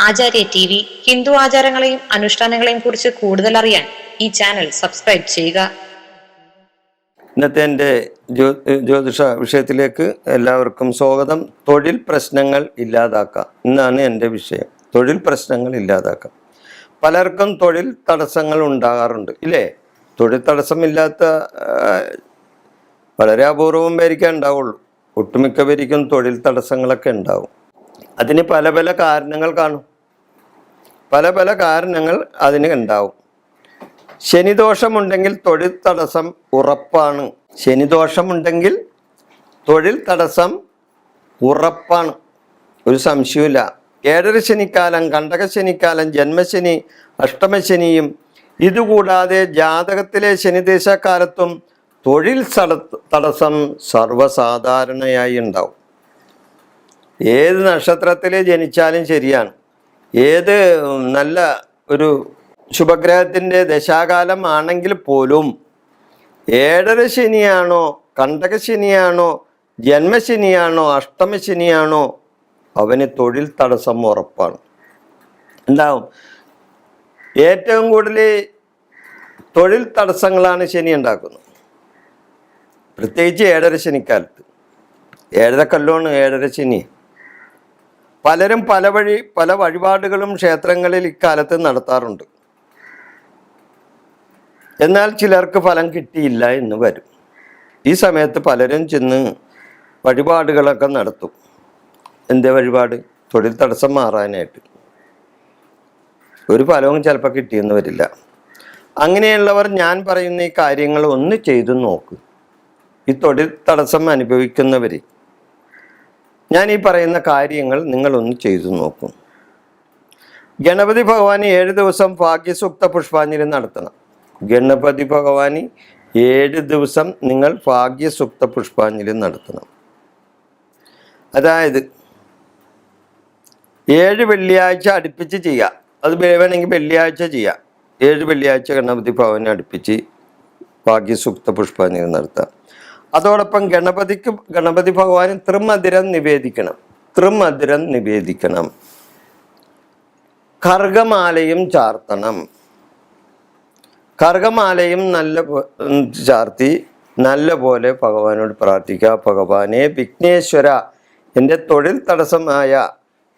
ആചാര്യ T V Hindu ആചാരങ്ങളെയും അനുഷ്ഠാനങ്ങളെയും കുറിച്ച് കൂടുതൽ അറിയാൻ ഈ ചാനൽ സബ്സ്ക്രൈബ് ചെയ്യുക. ഇന്നത്തെ എന്റെ ജ്യോ ജ്യോതിഷ വിഷയത്തിലേക്ക് എല്ലാവർക്കും സ്വാഗതം. തൊഴിൽ പ്രശ്നങ്ങൾ ഇല്ലാതാക്കാം. എന്നാണ് എന്റെ വിഷയം. തൊഴിൽ പ്രശ്നങ്ങൾ ഇല്ലാതാക്കാം. പലർക്കും തൊഴിൽ തടസ്സങ്ങൾ ഉണ്ടാകാറുണ്ട്. ഇല്ലേ? തൊഴിൽ തടസ്സമില്ലാത്ത വളരെ അപൂർവം പേരിക്കേ ഉണ്ടാവുള്ളൂ. ഒട്ടുമിക്ക പേരിക്കും തൊഴിൽ തടസ്സങ്ങളൊക്കെ ഉണ്ടാവും. അതിന് പല പല കാരണങ്ങൾ കാണും. പല പല കാരണങ്ങൾ അതിന് ഉണ്ടാവും. ശനിദോഷമുണ്ടെങ്കിൽ തൊഴിൽ തടസ്സം ഉറപ്പാണ്. ശനിദോഷമുണ്ടെങ്കിൽ തൊഴിൽ തടസ്സം ഉറപ്പാണ്. ഒരു സംശയമില്ല ഏഴര ശനിക്കാലം കണ്ടക ശനിക്കാലം ജന്മശനി അഷ്ടമശനിയും ഇതുകൂടാതെ ജാതകത്തിലെ ശനിദേശക്കാലത്തും തൊഴിൽ തടസ്സം സർവസാധാരണയായി ഉണ്ടാവും. ഏത് നക്ഷത്രത്തിൽ ജനിച്ചാലും ശരിയാണ്. ഏത് നല്ല ഒരു ശുഭഗ്രഹത്തിന്റെ ദശാകാലം ആണെങ്കിൽ പോലും ഏഴര ശനിയാണോ കണ്ടക ശനിയാണോ ജന്മശനിയാണോ അഷ്ടമശനിയാണോ അവന് തൊഴിൽ തടസ്സം ഉറപ്പാണ്. എന്താവും? ഏറ്റവും കൂടുതൽ തൊഴിൽ തടസ്സങ്ങളാണ് ശനി ഉണ്ടാക്കുന്നത്. പ്രത്യേകിച്ച് ഏഴര ശനിക്കാലത്ത്. ഏഴര കല്ലോണ് ഏഴര ശനി. പലരും പല വഴി പല വഴിപാടുകളും ക്ഷേത്രങ്ങളിൽ ഇക്കാലത്ത് നടത്താറുണ്ട്. എന്നാൽ ചിലർക്ക് ഫലം കിട്ടിയില്ല എന്ന് വരും. ഈ സമയത്ത് പലരും ചെന്ന് വഴിപാടുകളൊക്കെ നടത്തും. എന്തേ വഴിപാട്? തൊഴിൽ തടസ്സം മാറാനായിട്ട്. ഒരു ഫലവും ചിലപ്പോൾ കിട്ടിയെന്ന് വരില്ല. അങ്ങനെയുള്ളവർ ഞാൻ പറയുന്ന ഈ കാര്യങ്ങൾ ഒന്ന് ചെയ്തു നോക്ക്. ഈ തൊഴിൽ തടസ്സം അനുഭവിക്കുന്നവർ ഞാൻ ഈ പറയുന്ന കാര്യങ്ങൾ നിങ്ങളൊന്ന് ചെയ്തു നോക്കും. ഗണപതി ഭഗവാന് ഏഴ് ദിവസം ഭാഗ്യസൂക്ത പുഷ്പാഞ്ജലി നടത്തണം. ഗണപതി ഭഗവാന് ഏഴ് ദിവസം നിങ്ങൾ ഭാഗ്യസൂക്ത പുഷ്പാഞ്ജലി നടത്തണം. അതായത് ഏഴ് വെള്ളിയാഴ്ച അടുപ്പിച്ച് ചെയ്യാം. അത് വേണമെങ്കിൽ വെള്ളിയാഴ്ച ചെയ്യാം. ഏഴ് വെള്ളിയാഴ്ച ഗണപതി ഭവനെ അടുപ്പിച്ച് ഭാഗ്യസൂക്ത പുഷ്പാഞ്ജലി നടത്താം. അതോടൊപ്പം ഗണപതിക്ക് ഗണപതി ഭഗവാന് ത്രിമധുരം നിവേദിക്കണം. ത്രിമധുരം നിവേദിക്കണം. കർഗമാലയും ചാർത്തണം. കർഗമാലയും നല്ല ചാർത്തി നല്ല പോലെ ഭഗവാനോട് പ്രാർത്ഥിക്കുക. ഭഗവാനെ വിഘ്നേശ്വര എന്റെ തൊഴിൽ തടസ്സമായ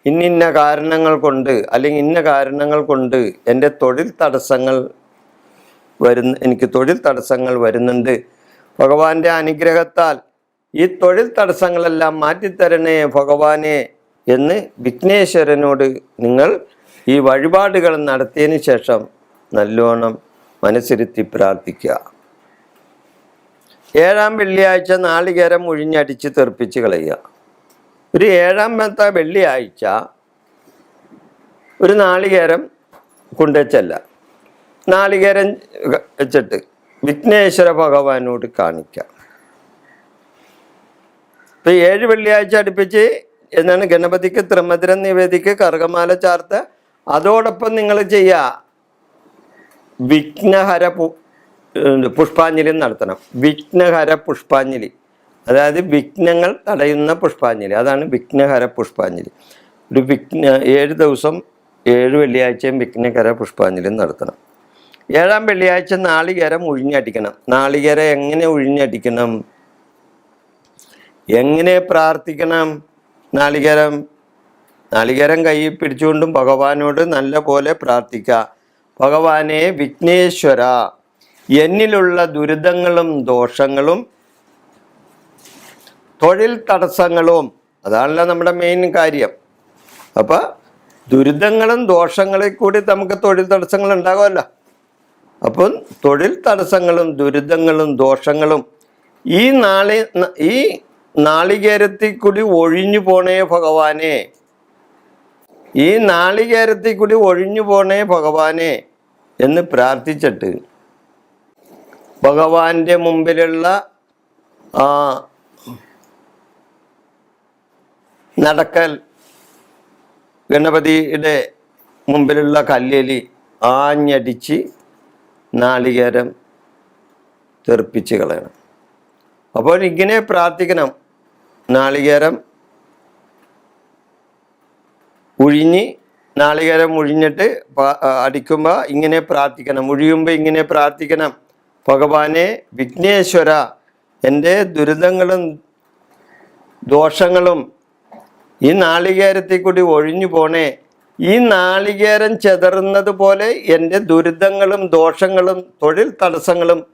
ഇന്നിന്ന കാരണങ്ങൾ കൊണ്ട് അല്ലെങ്കിൽ ഇന്ന കാരണങ്ങൾ കൊണ്ട് എന്റെ തൊഴിൽ തടസ്സങ്ങൾ വരുന്ന എനിക്ക് തൊഴിൽ തടസ്സങ്ങൾ വരുന്നുണ്ട്. ഭഗവാന്റെ അനുഗ്രഹത്താൽ ഈ തൊഴിൽ തടസ്സങ്ങളെല്ലാം മാറ്റിത്തരണേ ഭഗവാനെ എന്ന് വിഘ്നേശ്വരനോട് നിങ്ങൾ ഈ വഴിപാടുകൾ നടത്തിയതിന് ശേഷം നല്ലോണം മനസ്സിരുത്തി പ്രാർത്ഥിക്കുക. ഏഴാം വെള്ളിയാഴ്ച നാളികേരം ഒഴിഞ്ഞടിച്ച് തെറിപ്പിച്ച് കളയുക. ഒരു ഏഴാമത്തെ വെള്ളിയാഴ്ച ഒരു നാളികേരം കൊണ്ടുവച്ചല്ല. നാളികേരം വെച്ചിട്ട് വിഘ്നേശ്വര ഭഗവാനോട് കാണിക്കാം. ഇപ്പൊ ഏഴ് വെള്ളിയാഴ്ച അടുപ്പിച്ച് എന്നാണ് ഗണപതിക്ക് ത്രിമധുരം നിവേദിക്ക് കറുകമാല ചാർത്ത്. അതോടൊപ്പം നിങ്ങൾ ചെയ്യുക വിഘ്നഹര പുഷ്പാഞ്ജലി നടത്തണം. വിഘ്നഹര പുഷ്പാഞ്ജലി. അതായത് വിഘ്നങ്ങൾ തടയുന്ന പുഷ്പാഞ്ജലി. അതാണ് വിഘ്നഹര പുഷ്പാഞ്ജലി. ഒരു വിഘ്ന ഏഴ് ദിവസം ഏഴ് വെള്ളിയാഴ്ചയും വിഘ്നഹര പുഷ്പാഞ്ജലി നടത്തണം. ഏഴാം വെള്ളിയാഴ്ച നാളികേരം ഉഴിഞ്ഞടിക്കണം. നാളികേര എങ്ങനെ ഉഴിഞ്ഞടിക്കണം? എങ്ങനെ പ്രാർത്ഥിക്കണം? നാളികേരം നാളികേരം കയ്യിൽ പിടിച്ചുകൊണ്ടും ഭഗവാനോട് നല്ല പോലെ പ്രാർത്ഥിക്കുക ഭഗവാനെ വിഘ്നേശ്വര എന്നിലുള്ള ദുരിതങ്ങളും ദോഷങ്ങളും തൊഴിൽ തടസ്സങ്ങളും അതാണല്ലോ നമ്മുടെ മെയിൻ കാര്യം. അപ്പം ദുരിതങ്ങളും ദോഷങ്ങളിൽ കൂടി നമുക്ക് തൊഴിൽ തടസ്സങ്ങൾ ഉണ്ടാകുമല്ലോ. അപ്പം തൊഴിൽ തടസ്സങ്ങളും ദുരിതങ്ങളും ദോഷങ്ങളും ഈ നാളെ ഈ നാളികേരത്തിൽ കൂടി ഒഴിഞ്ഞു പോണേ ഭഗവാനെ. ഈ നാളികേരത്തിൽ കൂടി ഒഴിഞ്ഞു പോണേ ഭഗവാനെ എന്ന് പ്രാർത്ഥിച്ചിട്ട് ഭഗവാന്റെ മുമ്പിലുള്ള ആ നടക്കൽ ഗണപതിയുടെ മുമ്പിലുള്ള കല്ലേലി ആഞ്ഞടിച്ച് നാളികേരം തെറിപ്പിച്ച് കളയണം. അപ്പോൾ ഇങ്ങനെ പ്രാർത്ഥിക്കണം. നാളികേരം ഉഴിഞ്ഞ് നാളികേരം ഉഴിഞ്ഞിട്ട് അടിക്കുമ്പോൾ ഇങ്ങനെ പ്രാർത്ഥിക്കണം. ഉഴിയുമ്പോൾ ഇങ്ങനെ പ്രാർത്ഥിക്കണം. ഭഗവാനെ വിഘ്നേശ്വര എന്റെ ദുരിതങ്ങളും ദോഷങ്ങളും ഈ നാളികേരത്തിൽ കൂടി ഒഴിഞ്ഞു പോണേ. ഈ നാളികേരം ചെതറുന്നത് പോലെ എന്റെ ദുരിതങ്ങളും ദോഷങ്ങളും തൊഴിൽ തടസ്സങ്ങളും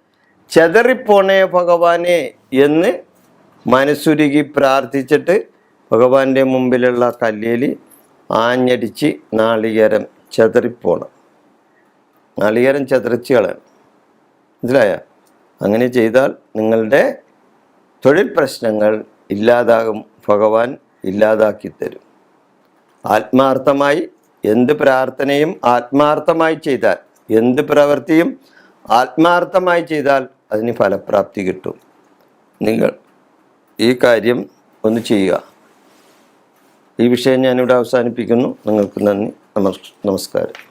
ചെതറിപ്പോണേ ഭഗവാനെ എന്ന് മനസ്സുരുകി പ്രാർത്ഥിച്ചിട്ട് ഭഗവാന്റെ മുമ്പിലുള്ള കല്ലിൽ ആഞ്ഞടിച്ച് നാളികേരം ചെതറിപ്പോണം. നാളികേരം ചെതറിച്ച് കളയണം. മനസ്സിലായ? അങ്ങനെ ചെയ്താൽ നിങ്ങളുടെ തൊഴിൽ പ്രശ്നങ്ങൾ ഇല്ലാതാകും ഭഗവാൻ ഇല്ലാതാക്കി തരും. ആത്മാർത്ഥമായി എന്ത് പ്രാർത്ഥനയും ആത്മാർത്ഥമായി ചെയ്താൽ എന്ത് പ്രവൃത്തിയും ആത്മാർത്ഥമായി ചെയ്താൽ അതിന് ഫലപ്രാപ്തി കിട്ടും. നിങ്ങൾ ഈ കാര്യം ഒന്ന് ചെയ്യുക. ഈ വിഷയം ഞാനിവിടെ അവസാനിപ്പിക്കുന്നു. നിങ്ങൾക്ക് നന്ദി. നമസ് നമസ്കാരം.